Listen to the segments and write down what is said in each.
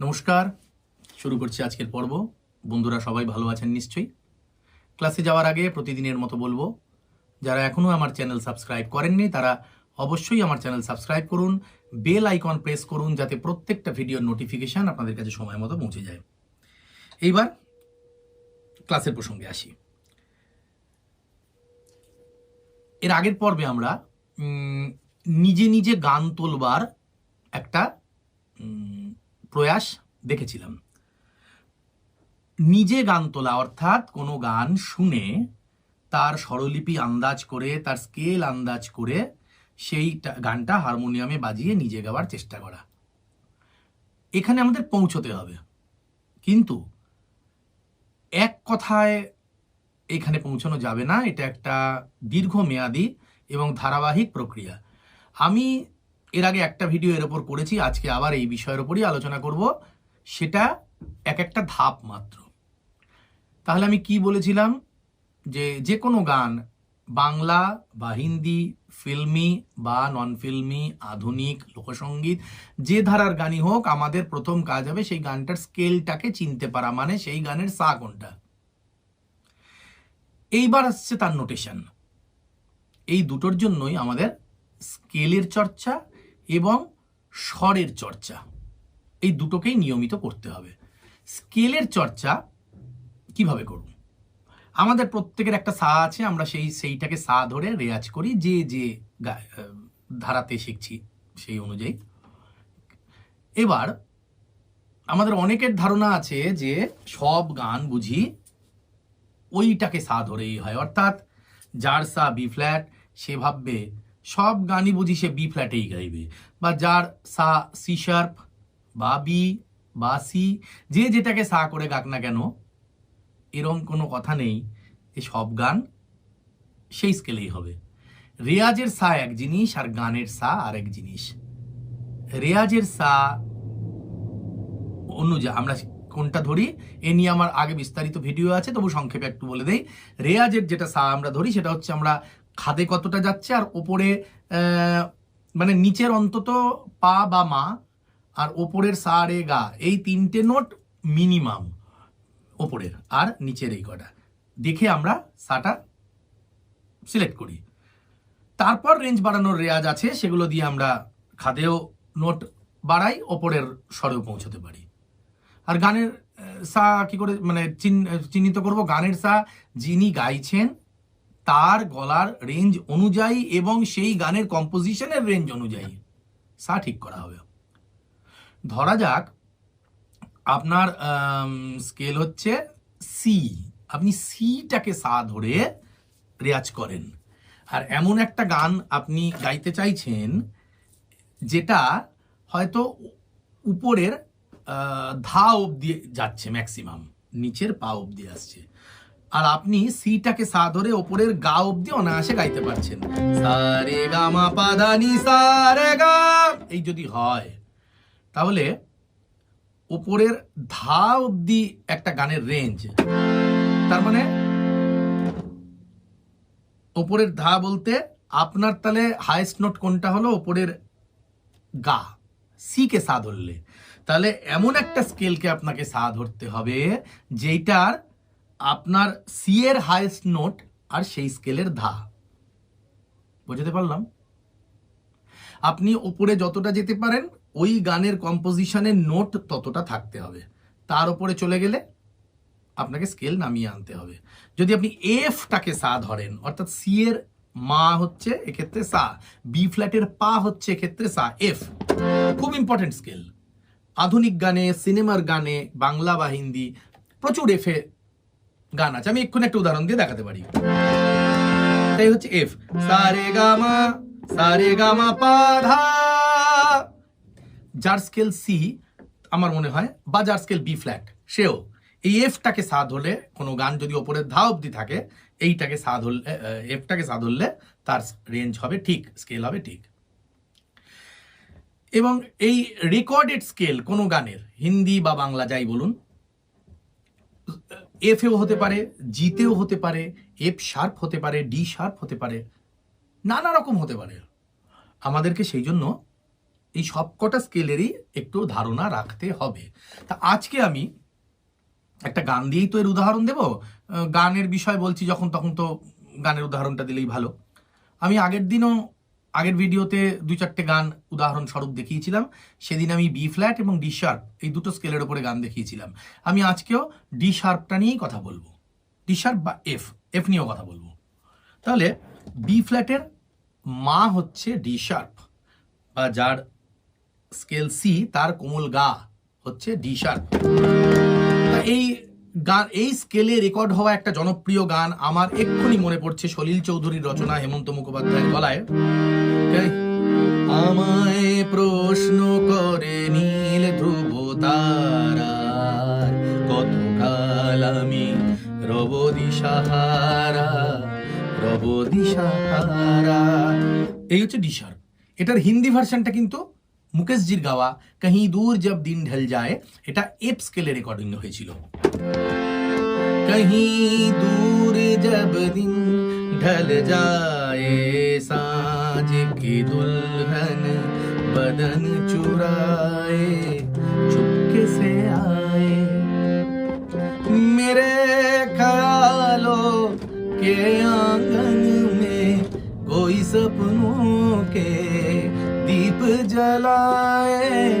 নমস্কার, শুরু করছি আজকের পর্ব। বন্ধুরা সবাই ভালো আছেন নিশ্চয়ই? ক্লাসে যাওয়ার আগে প্রতিদিনের মতো বলব, যারা এখনও আমার চ্যানেল সাবস্ক্রাইব করেননি, তারা অবশ্যই আমার চ্যানেল সাবস্ক্রাইব করুন, বেল আইকন প্রেস করুন, যাতে প্রত্যেকটা ভিডিওর নোটিফিকেশান আপনাদের কাছে সময় মতো পৌঁছে যায়। এইবার ক্লাসের প্রসঙ্গে আসি। এর আগের পর্বে আমরা নিজে নিজে গান তোলবার একটা প্রয়াস দেখেছিলাম। নিজে গান তোলা, অর্থাৎ কোনো গান শুনে তার স্বরলিপি আন্দাজ করে, তার স্কেল আন্দাজ করে সেই গানটা হারমোনিয়ামে বাজিয়ে নিজে গাওয়ার চেষ্টা করা। এখানে আমাদের পৌঁছতে হবে। কিন্তু এক কথায় এখানে পৌঁছানো যাবে না, এটা একটা দীর্ঘমেয়াদী এবং ধারাবাহিক প্রক্রিয়া। আমি এর আগে একটা ভিডিও এর ওপর করেছি, আজকে আবার এই বিষয়ের ওপরই আলোচনা করব। সেটা এক একটা ধাপ মাত্র। তাহলে আমি কি বলেছিলাম? যে যে কোনো গান, বাংলা বা হিন্দি, ফিল্মি বা নন ফিল্মি আধুনিক লোকসঙ্গীত যে ধারার গানই হোক, আমাদের প্রথম কাজ হবে সেই গানটার স্কেলটাকে চিনতে পারা মানে সেই গানের সা কোনটা। এইবার আসছে তার নোটেশন এই দুটোর জন্যই আমাদের স্কেলের চর্চা এবং স্বরের চর্চা। এই দুটোকেই নিয়মিত করতে হবে। স্কেলের চর্চা কীভাবে করব আমাদের প্রত্যেকের একটা সা আছে, আমরা সেই সেইটাকে সা ধরে রেয়াজ করি, যে যে ধারাতে শিখছি সেই অনুযায়ী। এবার আমাদের অনেকের ধারণা আছে যে, সব গান বুঝি ওইটাকে সা ধরেই হয়। অর্থাৎ যার সা বি ফ্ল্যাট, সে ভাববে সব গানই বুঝি সে বি ফ্ল্যাটেই গাইবে। বা যার সা সি শার্প বা বি বা সি যে যেটাকে সা করে গাক না কেন, এরম কোনো কথা নেই যে সব গান সেই স্কেলেই হবে। রেয়াজের সা এক জিনিস আর গানের সা আরেক জিনিস। রেয়াজের সা অন্য যা, আমরা কোনটা ধরি, এ নিয়ে আমার আগে বিস্তারিত ভিডিও আছে, তবু সংক্ষেপে একটু বলে দেই। রেয়াজের যেটা সা আমরা ধরি, সেটা হচ্ছে আমরা খাদে কতটা যাচ্ছে আর ওপরে মানে নিচের অন্তত পা বা মা আর ওপরের সা রে গা, এই তিনটে নোট মিনিমাম ওপরের আর নিচের এই কটা। দেখে আমরা সাটা সিলেক্ট করি। তারপর রেঞ্জ বাড়ানোর রেয়াজ আছে, সেগুলো দিয়ে আমরা খাদেও নোট বাড়াই, ওপরের স্বরেও পৌঁছতে পারি। আর গানের সা কি করে মানে চিহ্ন- চিহ্নিত করব? গানের সা যিনি গাইছেন তার গলার রেঞ্জ অনুযায়ী এবং সেই গানের কম্পোজিশনের রেঞ্জ অনুযায়ী। সা ঠিক করা হবে। ধরা যাক, আপনার স্কেল হচ্ছে সি আপনি সিটাকে সা ধরে রেয়াজ করেন। আর এমন একটা গান আপনি গাইতে চাইছেন, যেটা হয়তো উপরের ধা অবধি যাচ্ছে ম্যাক্সিমাম নিচের পা অবধি আসছে। আর আপনি সিটাকে সা ধরে ওপরের গা অব্দি অনায়াসে গাইতে পারছেন। মা গা। এই যদি হয়, তাহলে ওপরের ধা অবধি একটা গানের রেঞ্জ তার মানে ওপরের ধা বলতে আপনার তাহলে হাইস্ট নোট কোনটা হলো? ওপরের গা। সি কে সা ধরলে। তাহলে এমন একটা স্কেলকে আপনাকে সা ধরতে হবে, যেইটার আপনার সি এর হাইস্ট নোট আর সেই স্কেলের ধা। বুঝতে পারলাম? আপনি ওপরে যতটা যেতে পারেন, ওই গানের কম্পোজিশনের নোট ততটা থাকতে হবে। তার উপরে চলে গেলে আপনাকে স্কেল নামিয়ে আনতে হবে। যদি আপনি এফটাকে সা ধরেন, অর্থাৎ সি এর মা হচ্ছে এক্ষেত্রে সা বি ফ্ল্যাটের পা হচ্ছে এক্ষেত্রে সা এফ খুব ইম্পর্টেন্ট স্কেল আধুনিক গানে, সিনেমার গানে, বাংলা বা হিন্দি প্রচুর এফে গান আছে। আমি এক্ষুনি একটা উদাহরণ দিয়ে দেখাতে পারি। তাই হচ্ছে এফ সারে গামা সারে গামা পা ধা। যার স্কেল সি আমার মনে হয়, বা যার স্কেল বি ফ্ল্যাট সেও। এই এফটাকে সা ধরলে কোনো গান যদি ওপরে ধা অবধি থাকে, এইটাকে সা ধরলে এফটাকে সা ধরলে তার রেঞ্জ হবে ঠিক স্কেল হবে ঠিক। এবং এই রেকর্ডেড স্কেল কোনো গানের, হিন্দি বা বাংলা যাই বলুন এফেও হতে পারে জিতেও হতে পারে এফ শার্প হতে পারে ডি শার্প হতে পারে, নানা রকম হতে পারে। আমাদেরকে সেই জন্য এই সবকটা স্কেলেরই একটু ধারণা রাখতে হবে। তা আজকে আমি একটা গান দিয়েই তো এর উদাহরণ দেব। গানের বিষয় বলছি যখন, তখন তো গানের উদাহরণটা দিলেই ভালো। আমি আগের দিনও আগের ভিডিওতে দুই চারটে গান উদাহরণস্বরূপ দেখিয়েছিলাম। সেদিন আমি বি ফ্ল্যাট এবং ডি শার্প এই দুটো স্কেলের ওপরে গান দেখিয়েছিলাম। আমি আজকেও ডি শার্পটা নিয়েই কথা বলব। ডি শার্প বা এফ এফ নিয়েও কথা বলব। তাহলে বি ফ্ল্যাটের মা হচ্ছে ডি শার্প বা যার স্কেল সি তার কোমল গা হচ্ছে ডি শার্প এই গান, এই স্কেলে রেকর্ড হওয়া একটা জনপ্রিয় গান আমার এক্ষুনি মনে পড়ছে সলিল চৌধুরীর রচনা হেমন্ত মুখোপাধ্যায়ের গলায়। আমায় প্রশ্ন করে নীল ধ্রুব তারার, কতকাল আমি রব দিশাহারা দিশাহারা। এই হচ্ছে দিশার। এটার হিন্দি ভার্সনটা কিন্তু মুকেশজির গাওয়া, কहीं দূর জব দিন ঢল যায় এটা এপ স্কেলে রেকর্ডিং হয়েছিল। कहीं दूर जब दिन ढल जाए साज की दुल्हन बदन चुराए, चुपके से आए। मेरे ख्यालों के आँगन में कोई सपनों के दीप जलाए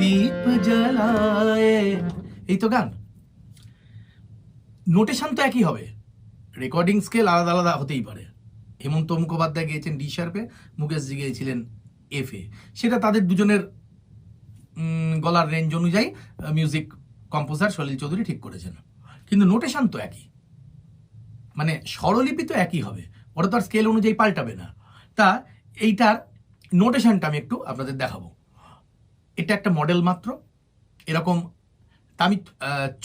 दीप जलाए। ये तो गान। নোটেশন তো একই হবে। রেকর্ডিং স্কেল আলাদা আলাদা হতেই পারে। হেমন্ত মুখোপাধ্যায় গিয়েছেন ডি শার্পে মুকেশজি গিয়েছিলেন এফ এ। সেটা তাদের দুজনের গলার রেঞ্জ অনুযায়ী মিউজিক কম্পোজার সলিল চৌধুরী ঠিক করেছেন। কিন্তু নোটেশন তো একই। মানে স্বরলিপি তো একই হবে। ওটা তো আর স্কেল অনুযায়ী পাল্টাবে না। তা এইটার নোটেশনটা আমি একটু আপনাদের দেখাবো। এটা একটা মডেল মাত্র। এরকম আমি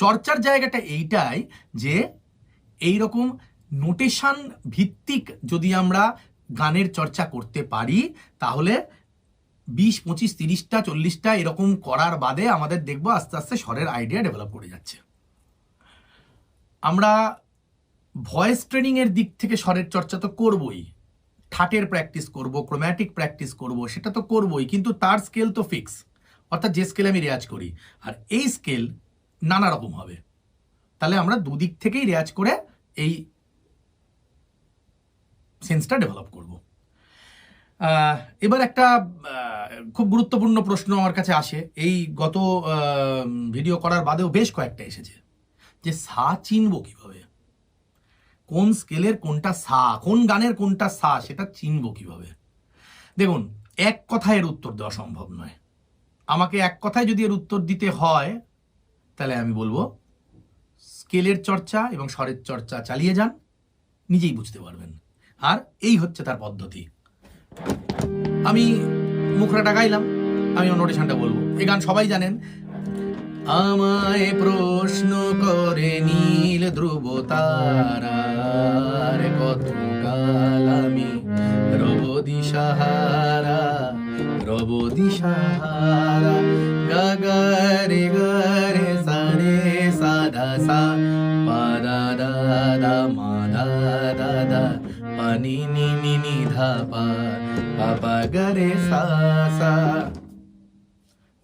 চর্চার জায়গাটা এইটাই যে এই রকম নোটেশন ভিত্তিক যদি আমরা গানের চর্চা করতে পারি, তাহলে বিশ, পঁচিশ, তিরিশটা, চল্লিশটা এরকম করার বাদে আমাদের দেখব আস্তে আস্তে স্বরের আইডিয়া ডেভেলপ করে যাচ্ছে। আমরা ভয়েস ট্রেনিংয়ের দিক থেকে স্বরের চর্চা তো করবই। ঠাটের প্র্যাকটিস করব ক্রোম্যাটিক প্র্যাকটিস করব, সেটা তো করবই, কিন্তু তার স্কেল তো ফিক্স অর্থাৎ যে স্কেলে আমি রেয়াজ করি। আর এই স্কেল নানা রকম হবে। তাহলে আমরা দুদিক থেকেই রেয়াজ করে এই সেন্সটা ডেভেলপ করব। এবার একটা খুব গুরুত্বপূর্ণ প্রশ্ন আমার কাছে আসে। এই গত ভিডিও করার বাদেও বেশ কয়েকটা এসেছে। যে সা চিনবো কীভাবে? কোন স্কেলের কোনটা সা? কোন গানের কোনটা সা? সেটা চিনবো কীভাবে? দেখুন, এক কথায় এর উত্তর দেওয়া সম্ভব নয়। আমাকে এক কথায় যদি এর উত্তর দিতে হয় তাহলে আমি বলব, স্কেলের চর্চা এবং স্বরের চর্চা চালিয়ে যান, নিজেই বুঝতে পারবেন। আর এই হচ্ছে তার পদ্ধতি। আমি মুখরাটা গাইলাম, আমি নোটেশনটা বলব। এই গান সবাই জানেন। আমায় প্রশ্ন করে নীল ধ্রুব তারার কতকাল আমি রব দিশাহারা রব দিশাহারা, গগরে গরে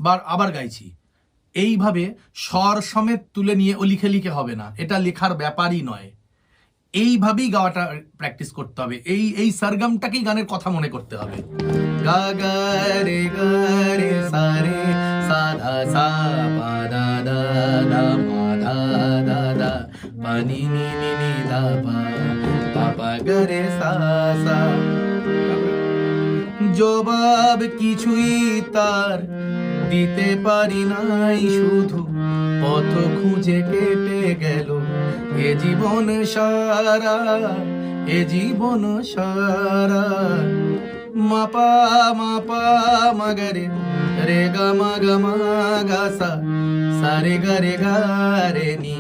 বার, আবার গাইছি। এইভাবে স্বর সমেত তুলে নিয়ে ও লিখে লিখে হবে না। এটা লেখার ব্যাপারই নয়। এইভাবেই গাওয়াটা প্র্যাকটিস করতে হবে। এই এই সরগমটাকেই গানের কথা মনে করতে হবে। গা রে গা, রে, সা, রে রে, সা সা। জবাব কিছুই তার দিতে পারি নাই শুধু। পথ খুঁজে কেটে গেল এ জীবন সারা, এ জীবন সারা। মাপা মাপা, মাগরে, রে গা, মা গা মা গা, সা। সারে গা, রে গা, রে নি।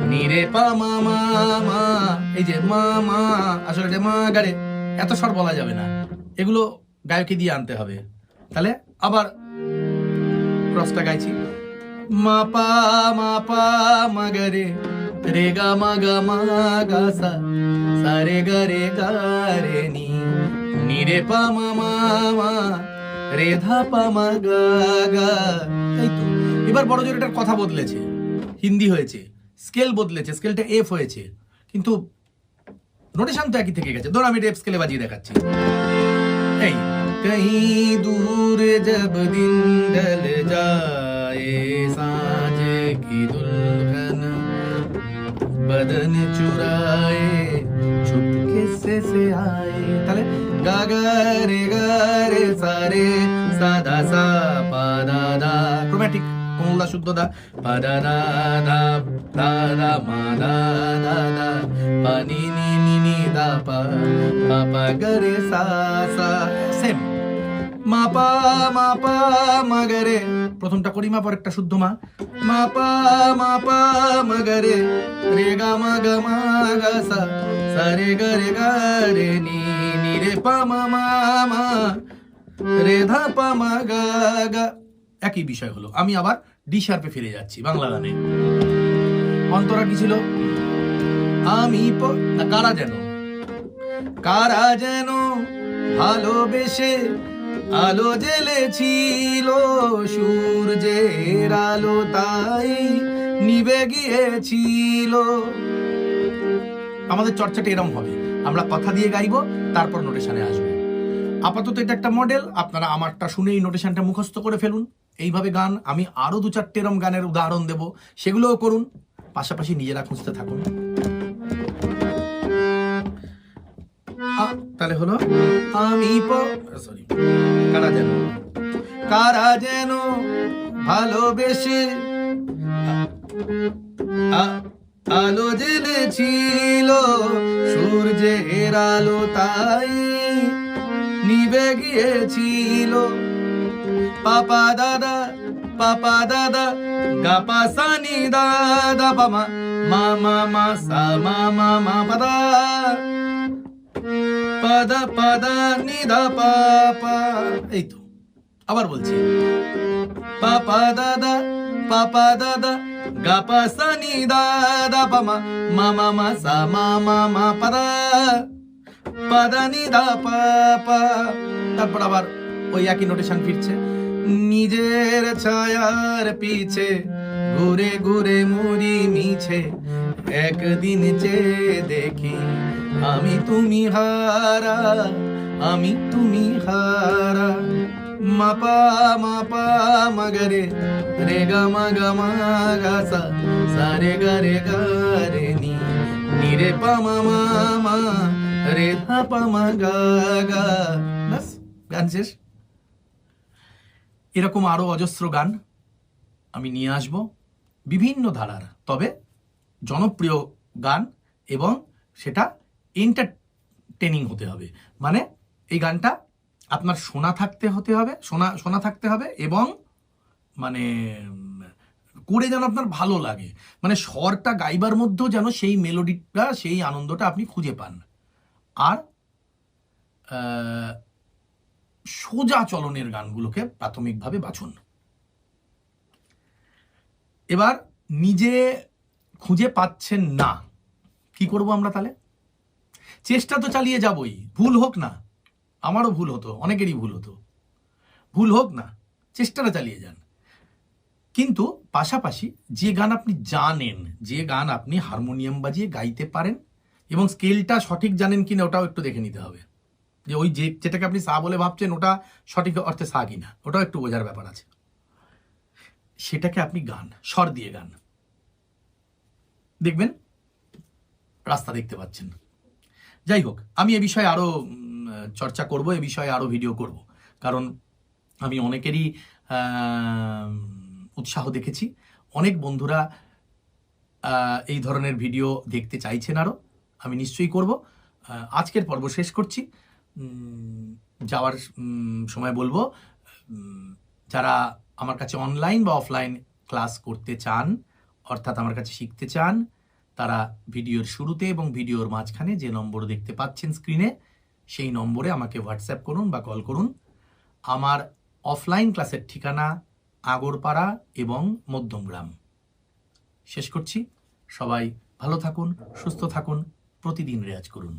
নি, রে, পা, মা মা মা। এই যে মা মা, আসলে মা গারে এত স্বর বলা যাবে না। এগুলো গায়কে দিয়ে আনতে হবে। তাহলে আবার ক্রসটা গাইছি। মা পা মা পা রে গা সা রে, গা রে গা, রে, নি নি, রে, পা রে গা গা এবার বড় জোর কথা বদলেছে। হিন্দি হয়েছে, স্কেল বদলেছে, স্কেলটা এফ হয়েছে। কিন্তু নোটেশন তো একই থেকে গেছে। ধর আমি এটা এফ স্কেলে বাজিয়ে দেখাচ্ছি। এই। कहीं दूर जब दिन ढल जाए, साँझ की दुल्हन बदन चुराए चुपके से से आए। तले, गागरे गारे, सारे सादा सा पादा दा क्रोमेटिक कोमला शुद्ध दा पादा दा दा। দা মা দা দা দা পা নি নি নি নি দা পা পা পা গা রে সা সা সেম মা পা মা পা মা গা রে প্রথমটা করি মা পরেরটা শুদ্ধ মা মা পা মা পা মা গা রে রে গা মা গা মা গা সা সা রে গা রে গা রে নি নি রে পা মা মা মা রে ধা পা মা গা গা একই বিষয় হলো আমি আবার ডি শার্পে ফিরে যাচ্ছি বাংলা গানে অন্তরা কি ছিল? আমি কারা যেন? কারা যেন ভালোবেসে আলো জ্বেলেছিল, সূর্যের আলো তাই নিবে গিয়েছিল। আমাদের চর্চাটা এরম হবে। আমরা কথা দিয়ে গাইবো, তারপর নোটেশনে আসব। আপাতত এটা একটা মডেল আপনারা আমারটা শুনেই নোটেশনটা মুখস্থ করে ফেলুন। এইভাবে গান, আমি আরও দু চারটে এরম গানের উদাহরণ দেব, সেগুলোও করুন। পাশাপাশি নিজেরা খুঁজতে থাকুন। তাহলে হলো, আমি সরি কারা যেন কারা যেন ভালোবেসে আলো জ্বেলেছিল সূর্যের আলো তাই নিবে গিয়েছিল। পাপা দাদা পাপা দাদা পদ নিদা পাপা এই তো, আবার বলছি। মা মা পাদা পাদানি দা। পাপা তারপর আবার ওই একই নোটেশন ফিরছে। নিজের ছায়ার পিছে ঘুরে ঘুরে মুড়ি মিছে। একদিন চেয়ে দেখি, আমি তুমি হারা, আমি তুমি হারা। মাপা মাপা, মগরে রে গা মা গা মা গা সা সা রে গা রে গা রে নি। নি রে পা মা মা মা রে ধা পা মা গা গা। বাস গান শেষ। এরকম আরও অজস্র গান আমি নিয়ে আসব। বিভিন্ন ধারার, তবে জনপ্রিয় গান এবং সেটা এন্টারটেনিং হতে হবে। মানে এই গানটা আপনার শোনা থাকতে হতে হবে শোনা শোনা থাকতে হবে এবং মানে করে যেন আপনার ভালো লাগে। মানে স্বরটা গাইবার মধ্যেও যেন সেই মেলোডিটা সেই আনন্দটা আপনি খুঁজে পান। আর সোজা চলনের গানগুলোকে প্রাথমিকভাবে বাছুন। এবার নিজে খুঁজে পাচ্ছেন না, কি করব আমরা তাহলে? চেষ্টা তো চালিয়ে যাবই, ভুল হোক না, আমারও ভুল হতো, অনেকেরই ভুল হতো। ভুল হোক না, চেষ্টাটা চালিয়ে যান। কিন্তু পাশাপাশি যে গান আপনি জানেন, যে গান আপনি হারমোনিয়াম বাজিয়ে গাইতে পারেন এবং স্কেলটা সঠিক জানেন কিনা ওটাও একটু দেখে নিতে হবে। যে ওই যে, যেটাকে আপনি সা বলে ভাবছেন, ওটা সঠিক অর্থে সা কিনা, ওটাও একটু বোঝার ব্যাপার আছে। সেটাকে আপনি গান, স্বর দিয়ে গান। দেখবেন? রাস্তা দেখতে পাচ্ছেন। যাই হোক, আমি এ বিষয়ে আরও চর্চা করব, এ বিষয়ে আরও ভিডিও করব। কারণ আমি অনেকেরই উৎসাহ দেখেছি। অনেক বন্ধুরা এই ধরনের ভিডিও দেখতে চাইছেন আরও আমি নিশ্চয়ই করব। আজকের পর্ব শেষ করছি। যাওয়ার সময় বলব। যারা আমার কাছে অনলাইন বা অফলাইন ক্লাস করতে চান, অর্থাৎ আমার কাছে শিখতে চান, তারা ভিডিওর শুরুতে এবং ভিডিওর মাঝখানে যে নম্বর দেখতে পাচ্ছেন স্ক্রিনে সেই নম্বরে আমাকে হোয়াটসঅ্যাপ করুন বা কল করুন। আমার অফলাইন ক্লাসের ঠিকানা আগরপাড়া এবং মধ্যমগ্রাম। শেষ করছি। সবাই ভালো থাকুন, সুস্থ থাকুন, প্রতিদিন রেয়াজ করুন।